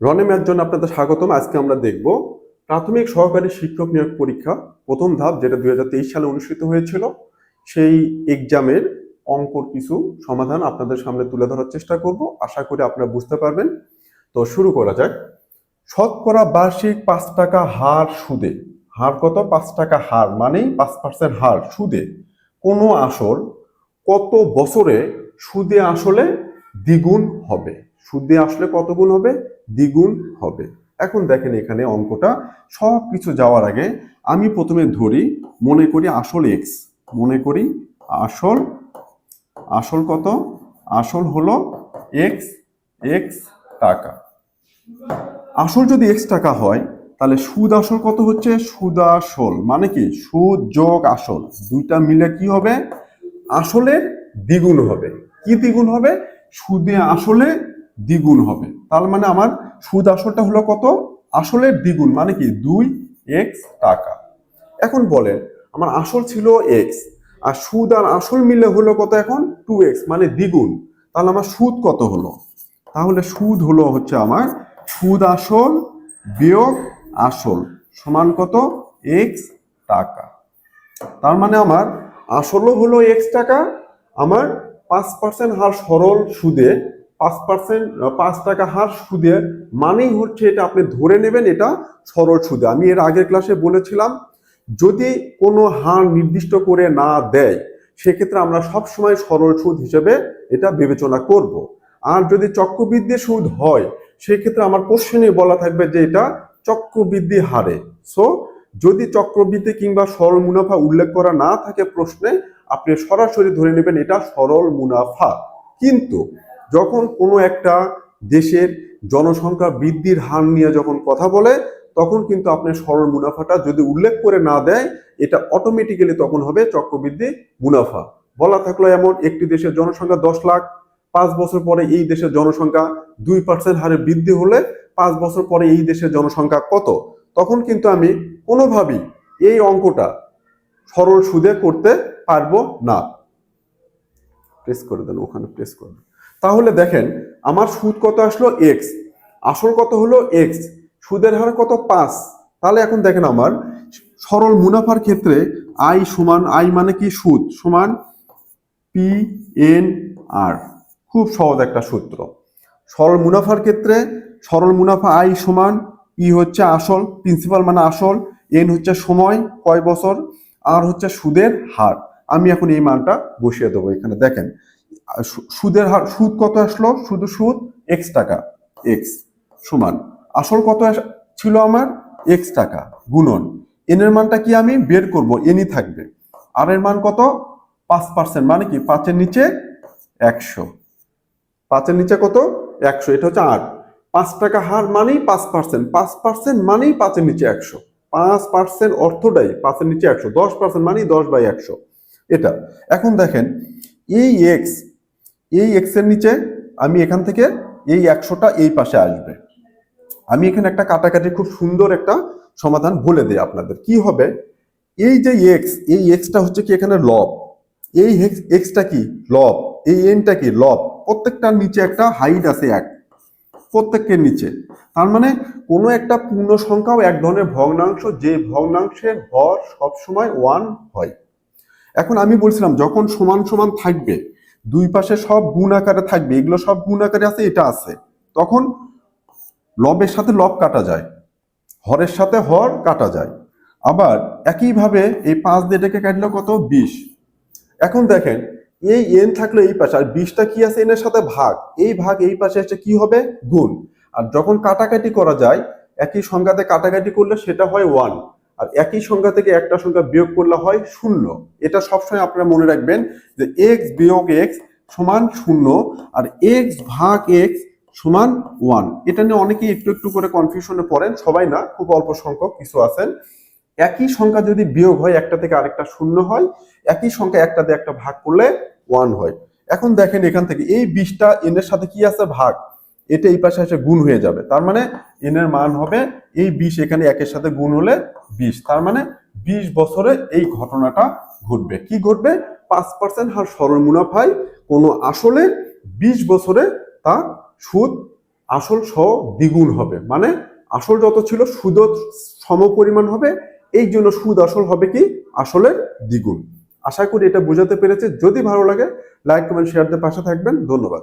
রনে math জন্য আপনাদের স্বাগতম। আজকে আমরা দেখব প্রাথমিক সহকারী শিক্ষক নিয়োগ পরীক্ষা, প্রথম ধাপ, যেটা দু হাজার তেইশ সালে অনুষ্ঠিত হয়েছিল। সেই এক্সামের অঙ্কর কিছু সমাধান আপনাদের সামনে তুলে ধরার চেষ্টা করব। আশা করি আপনারা বুঝতে পারবেন। তো শুরু করা যাক। শতকরা বার্ষিক পাঁচ টাকা হার সুদে। হার কত? পাঁচ টাকা হার মানেই পাঁচ পার্সেন্ট হার সুদে। কোনো আসল কত বছরে সুদে আসলে দ্বিগুণ হবে? সুদে আসলে কত গুণ হবে? দ্বিগুণ হবে। এখন দেখেন এখানে অঙ্কটা। সব কিছু যাওয়ার আগে আমি প্রথমে ধরি, মনে করি আসল এক্স মনে করি আসল আসল কত? আসল হলো এক্স এক্স টাকা। আসল যদি এক্স টাকা হয়, তাহলে সুদ আসল কত হচ্ছে? সুদ আসল। মানে কি? সুদ যোগ আসল। দুইটা মিলে কি হবে? আসলের দ্বিগুণ হবে। কি দ্বিগুণ হবে? সুদে আসলে দ্বিগুণ হবে। তার মানে আমার সুদ আসলটা হলো কত? আসলের দ্বিগুণ মানে কি? দুই এক্স টাকা। এখন বলেন, আমার আসল ছিল এক্স, আর সুদ আর আসল মিলে হলো কত এখন? টু এক্স মানে দ্বিগুণ। তাহলে আমার সুদ কত হলো? তাহলে সুদ হলো হচ্ছে আমার সুদ আসল বিয়োগ আসল সমান কত? এক্স টাকা। তার মানে আমার আসলও হলো এক্স টাকা, আমার পাঁচ পার্সেন্ট হার সরল সুদে পাঁচ পার্সেন্ট পাঁচ টাকা হার সুদে। মানেই হচ্ছে এটা আপনি ধরে নেবেন, এটা সরল সুদে। আমি এর আগের ক্লাসে বলেছিলাম, যদি কোনো হার নির্দিষ্ট করে না দেয়, সেক্ষেত্রে আমরা সব সময় সরল সুদ হিসেবে এটা বিবেচনা করব। আর যদি চক্রবৃদ্ধি সুদ হয়, সেক্ষেত্রে আমার কোশ্চেনে বলা থাকবে যে এটা চক্রবৃদ্ধি হারে। সো যদি চক্রবৃদ্ধি কিংবা সরল মুনাফা উল্লেখ করা না থাকে প্রশ্নে, আপনি সরাসরি ধরে নেবেন এটা সরল মুনাফা। কিন্তু যখন কোনো একটা দেশের জনসংখ্যা বৃদ্ধির হার নিয়ে যখন কথা বলে, তখন কিন্তু আপনি সরল মুনাফাটা যদি উল্লেখ করে না দেয়, এটা অটোমেটিক্যালি তখন হবে চক্রবৃদ্ধি মুনাফা। বলা থাকল এমন, একটি দেশের জনসংখ্যা দশ লাখ, পাঁচ বছর পরে এই দেশের জনসংখ্যা দুই পার্সেন্ট হারে বৃদ্ধি হলে পাঁচ বছর পরে এই দেশের জনসংখ্যা কত? তখন কিন্তু আমি কোনোভাবেই এই অঙ্কটা সরল সুদে করতে পারব না। প্রেস করে দেন, ওখানে প্রেস করে দেন। তাহলে দেখেন, আমার সুদ কত আসলো? এক্স আসল কত হলো? এক্স সুদের হার কত? পাঁচ। তাহলে এখন দেখেন আমার, সরল মুনাফার ক্ষেত্রে আই সমান আই মানে কি সুদ? সমান পি এন আর খুব সহজ একটা সূত্র। সরল মুনাফার ক্ষেত্রে, সরল মুনাফা আই সমান পি হচ্ছে আসল প্রিন্সিপাল মানে আসল এন হচ্ছে সময়, কয় বছর? আর হচ্ছে সুদের হার। আমি এখন এই মানটা বসিয়ে দেবো এখানে। দেখেন সুদের হার, সুদ কত আসলো? শুধু সুদ এক্স টাকা এক্স সমান। আসল কত ছিল আমার? এক্স টাকা, গুণন। এন এর মানটা কি আমি? বের করব এনই থাকবে। আর এর মান কত? পাঁচ পার্সেন্ট মানে কি? পাঁচের নিচে একশো। পাঁচের নিচে কত? একশো, এটা হচ্ছে আট পাঁচ টাকা হার মানেই পাঁচ পার্সেন্ট পাঁচ পার্সেন্ট মানেই পাঁচের নিচে একশো। পাঁচ পার্সেন্ট অর্থটাই পাঁচের নিচে একশো, দশ পার্সেন্ট মানেই দশ বাই একশো। এটা, এখন দেখেন, এই এক্স এই এক্সের নিচে আমি এখান থেকে এই একশোটা এই পাশে আসবে। আমি এখানে একটা কাটাকাটি খুব সুন্দর একটা সমাধান বলে দিই আপনাদের। কি হবে? এই যে এক্স এই এক্সটা হচ্ছে কি এখানে লব। এই এক্সটা কি? লব। এই এনটা কি? লব। প্রত্যেকটার নিচে একটা হাইট আছে এক। প্রত্যেকের নিচে। তার মানে কোনো একটা পূর্ণ সংখ্যাও এক ধরনের ভগ্নাংশ, যে ভগ্নাংশের ভর সবসময় ওয়ান হয়। এখন আমি বলছিলাম, যখন সমান সমান থাকবে দুই পাশে সব গুণ আকারে থাকবে, এগুলো সব গুণ আকারে আছে, এটা আছে। তখন লবের সাথে লব কাটা যায়, হরের সাথে হর কাটা যায়। আবার একইভাবে এই পাঁচ দিয়ে ডেকে কাটলে কত? বিশ। এখন দেখেন, এই এন থাকলে এই পাশে, আর বিশটা কি আছে? এনের সাথে ভাগ। এই ভাগ এই পাশে এসে কি হবে? গুণ। আর যখন কাটাকাটি করা যায়, একই সংখ্যাতে কাটাকাটি করলে সেটা হয় ওয়ান আর একই সংখ্যা থেকে একটা সংখ্যা বিয়োগ করলে হয় শূন্য। এটা সবসময় আপনারা মনে রাখবেন যে এক্স বিয়োগ এক্স সমান শূন্য আর এক্স ভাগ এক্স সমান ওয়ান এটা নিয়ে অনেকেই একটু একটু করে কনফিউশনে পড়েন, সবাই না, খুব অল্প সংখ্যক কিছু আছেন। একই সংখ্যা যদি বিয়োগ হয়, একটা থেকে আরেকটা শূন্য হয়, একই সংখ্যা একটাতে একটা ভাগ করলে ওয়ান হয়। এখন দেখেন এখান থেকে, এই বিশটা এনের সাথে কি আছে? ভাগ। এটা এই পাশে এসে গুণ হয়ে যাবে। তার মানে এনের মান হবে এই বিশ, এখানে একের সাথে গুণ হলে বিশ। তার মানে বিশ বছরে এই ঘটনাটা ঘটবে। কি ঘটবে? পাঁচ পার্সেন্ট হার সরল মুনাফায় কোনো আসলে বিশ বছরে তা সুদ আসল সহ দ্বিগুণ হবে। মানে আসল যত ছিল, সুদও সম পরিমাণ হবে। এই জন্য সুদ আসল হবে কি? আসলের দ্বিগুণ। আশা করি এটা বোঝাতে পেরেছে। যদি ভালো লাগে লাইক কমেন্ট শেয়ার দিয়ে পাশে থাকবেন। ধন্যবাদ।